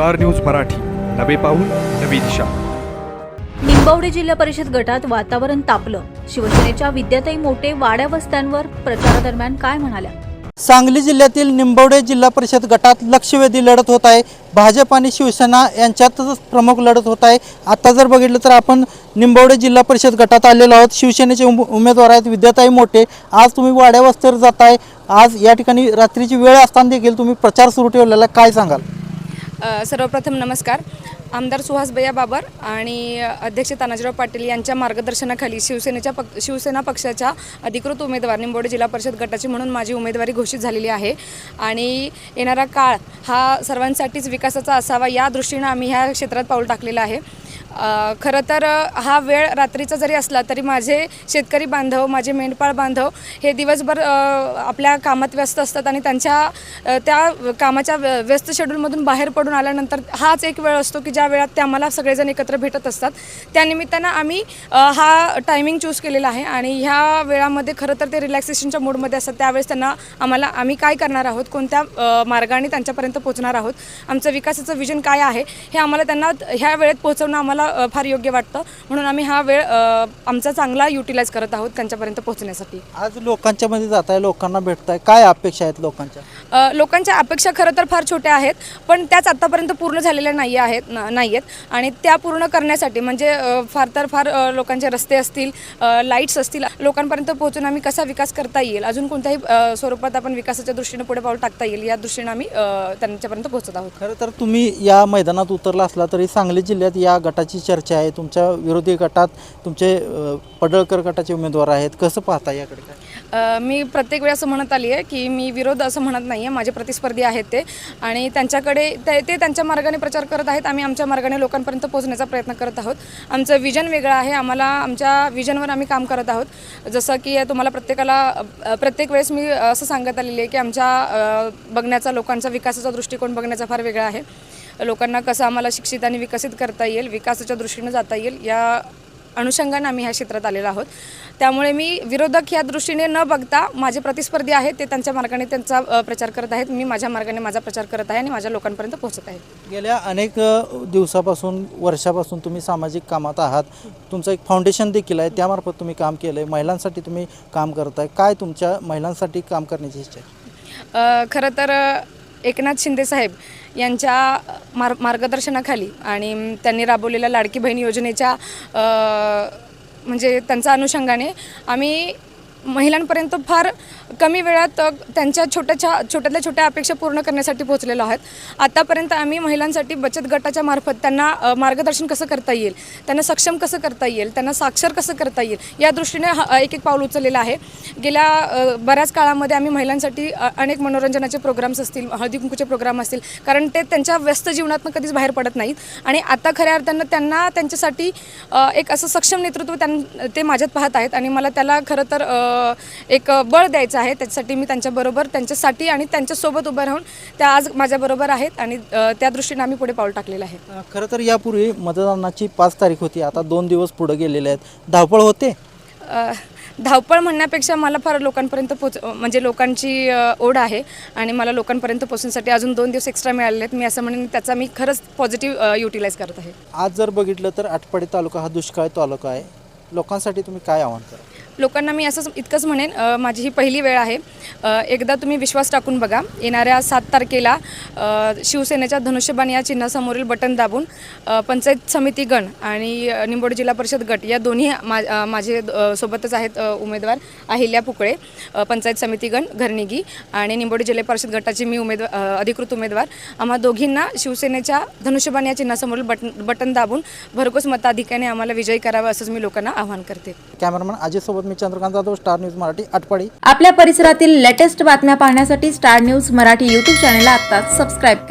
Star news Marathi. नवे पाऊल नवी दिशा. निंबवडे जिल्हा परिषद गटात वातावरण तापलं. शिवसेनेच्या विद्याताई मोठे वाड्या वस्त्यांवर प्रचारादरम्यान काय म्हणाल्या? सांगली जिल्ह्यातील निंबवडे जिल्हा परिषद गटात लक्षवेधी लढत होत आहे. भाजप आणि शिवसेना यांच्यातच प्रमुख लढत होत आहे. आता जर बघितलं तर आपण निंबवडे जिल्हा परिषद गटात आलेलो आहोत. शिवसेनेचे उम- उमेदवार आहेत विद्याताई मोठे. आज तुम्ही वाड्या वस्तीवर जाताय. आज या ठिकाणी रात्रीची वेळ असताना देखील तुम्ही प्रचार सुरू ठेवलेला. काय सांगाल? सर्वप्रथम नमस्कार. आमदार सुहास भैया बाबर आणि अध्यक्ष तानाजीराव पाटील यांच्या मार्गदर्शनाखाली शिवसेनेच्या पक शिवसेना पक्षाच्या अधिकृत उमेदवार निंबोडे जिल्हा परिषद गटाची म्हणून माझी उमेदवारी घोषित झालेली आहे. आणि येणारा काळ हा सर्वांसाठीच विकासाचा असावा या दृष्टीनं आम्ही ह्या क्षेत्रात पाऊल टाकलेलं आहे. खरं तर हा वेळ रात्रीचा जरी असला तरी माझे शेतकरी बांधव माझे मेंढपाळ बांधव हे दिवसभर आपल्या कामात व्यस्त असतात आणि त्यांच्या त्या कामाच्या व्य- व्यस्त शेड्यूलमधून बाहेर पडून आल्यानंतर हाच एक वेळ असतो की ज्या वेळात ते आम्हाला सगळेजण एकत्र भेटत असतात त्यानिमित्तानं आम्ही हा टायमिंग चूज केलेला आहे आणि ह्या वेळामध्ये खरं तर ते रिलॅक्सेशनच्या मूडमध्ये असतात त्यावेळेस त्यांना आम्हाला आम्ही काय करणार आहोत कोणत्या मार्गाने त्यांच्यापर्यंत पोहोचणार आहोत आमचं विकासाचं विजन काय आहे हे आम्हाला त्यांना ह्या वेळेत पोहोचवणं आम्हाला फार योग्य वाटतं. म्हणून आम्ही हा वेळ आमचा चांगला युटिलाइज करत आहोत त्यांच्यापर्यंत पोहोचण्यासाठी. आज लोकांच्या मध्ये जाताय लोकांना भेटताय काय अपेक्षा आहेत लोकांच्या? लोकांच्या अपेक्षा खरं तर फार छोट्या आहेत पण त्याच आत्तापर्यंत पूर्ण झालेल्या नाही आहेत. नाही आहेत आणि त्या पूर्ण करण्यासाठी म्हणजे फार तर फार लोकांचे रस्ते असतील लाईट्स असतील लोकांपर्यंत पोहोचून आम्ही कसा विकास करता येईल? अजून कोणत्याही स्वरूपात आपण विकासाच्या दृष्टीने पुढे पाऊल टाकता येईल या दृष्टीने आम्ही त्यांच्यापर्यंत पोहोचत आहोत. खरं तर तुम्ही या मैदानात उतरला असला तरी सांगली जिल्ह्यात या गटाची चर्चा आहे. तुमच्या विरोधी गटात तुमचे पडळकर गटाचे उमेदवार आहेत. कसं पाहता याकडे काय? मी प्रत्येक वेळी असं म्हणत आली आहे की मी विरोध असं म्हणत नाही आहे माझे प्रतिस्पर्धी आहेत ते. आणि त्यांच्याकडे ते त्यांच्या मार्गाने प्रचार करत आहेत. आम्ही आमच्या मार्गाने लोकांपर्यंत पोहोचण्याचा प्रयत्न करत आहोत. आमचं विजन वेगळं आहे. आम्हाला आमच्या विजनवर आम्ही काम करत आहोत. जसं की तुम्हाला प्रत्येकाला प्रत्येक वेळेस मी असं सांगत आलेली आहे की आमच्या बघण्याचा लोकांचा विकासाचा दृष्टिकोन बघण्याचा फार वेगळा आहे. लोकांना कसं आम्हाला शिक्षित आणि विकसित करता येईल विकासाच्या दृष्टीनं जाता येईल या अनुषंगाने आम्ही ह्या क्षेत्रात आलेलो आहोत. त्यामुळे मी विरोधक या दृष्टीने न बघता माझे प्रतिस्पर्धी आहेत ते त्यांच्या मार्गाने त्यांचा प्रचार करत आहेत. मी माझ्या मार्गाने माझा प्रचार करत आहे आणि माझ्या लोकांपर्यंत पोहोचत आहे. गेल्या अनेक दिवसापासून वर्षापासून तुम्ही सामाजिक कामात आहात. तुमचं एक फाउंडेशन देखील आहे. त्यामार्फत तुम्ही काम केलं आहे महिलांसाठी तुम्ही काम करताय. काय तुमच्या महिलांसाठी काम करण्याची इच्छा आहे? खरं तर एकनाथ शिंदे साहेब यांच्या मार मार्गदर्शनाखाली आणि त्यांनी राबवलेल्या लाडकी बहीण योजनेच्या म्हणजे त्यांच्या अनुषंगाने आम्ही महिलांपर्यंत फार कमी वेळात त्यांच्या छोट्याच्या छोट्यातल्या छोट्या अपेक्षा पूर्ण करण्यासाठी पोहोचलेलो आहोत. आतापर्यंत आम्ही महिलांसाठी बचत गटाच्या मार्फत त्यांना मार्गदर्शन कसं करता येईल त्यांना सक्षम कसं करता येईल त्यांना साक्षर कसं करता येईल या दृष्टीने एक एक पाऊल उचललेलं आहे. गेल्या बऱ्याच काळामध्ये आम्ही महिलांसाठी अनेक मनोरंजनाचे प्रोग्राम्स असतील हळदी कुंकूचे प्रोग्राम असतील कारण ते त्यांच्या व्यस्त जीवनातनं कधीच बाहेर पडत नाहीत. आणि आता खऱ्या अर्थानं त्यांना त्यांच्यासाठी एक असं सक्षम नेतृत्व त्यां ते माझ्यात पाहत आहेत आणि मला त्याला खरं तर एक बळ द्यायचं आहे. त्याच्यासाठी मी त्यांच्याबरोबर त्यांच्यासाठी आणि त्यांच्यासोबत उभं राहून त्या आज माझ्याबरोबर आहेत आणि त्या दृष्टीने आम्ही पुढे पाऊल टाकलेलं आहे. खरं तर यापूर्वी मतदानाची पाच तारीख होती. आता दोन दिवस पुढे गेलेले आहेत. धावपळ होते? धावपळ म्हणण्यापेक्षा मला फार लोकांपर्यंत पोच म्हणजे लोकांची ओढ आहे आणि मला लोकांपर्यंत पोचण्यासाठी अजून दोन दिवस एक्स्ट्रा मिळाले आहेत. मी असं म्हणेन त्याचा मी खरंच पॉझिटिव्ह युटिलाइज करत आहे. आज जर बघितलं तर आटपाडी तालुका हा दुष्काळी तालुका आहे. लोकांसाठी तुम्ही काय आव्हान करा लोकांना मी असंच इतकंच म्हणेन माझी ही पहिली वेळ आहे. एकदा तुम्ही विश्वास टाकून बघा येणाऱ्या सात तारखेला शिवसेनेच्या धनुष्यबाण या चिन्हासमोरील बटन दाबून पंचायत समिती गण आणि निंबोड निंबोडी जिल्हा परिषद गट या दोन्ही मा माझे सोबतच आहेत उमेदवार अहिल्या पुकळे पंचायत समिती गण घरनिगी आणि निंबोडी जिल्हा परिषद गटाची मी उमेदवार अधिकृत उमेदवार. आम्हा दोघींना शिवसेनेच्या धनुष्यबाण या चिन्हासमोरील बटन बटन दाबून भरघोस मताधिक्याने आम्हाला विजयी करावं असंच मी लोकांना आवाहन करते. कॅमेरामन अजय सोबत मी चंद्रकांत जाधव स्टार न्यूज मराठी आटपाडी. आपल्या परिसरातील लेटेस्ट बातम्या पाहण्यासाठी स्टार न्यूज मराठी यूट्यूब चॅनलला आता सबस्क्राईब करा.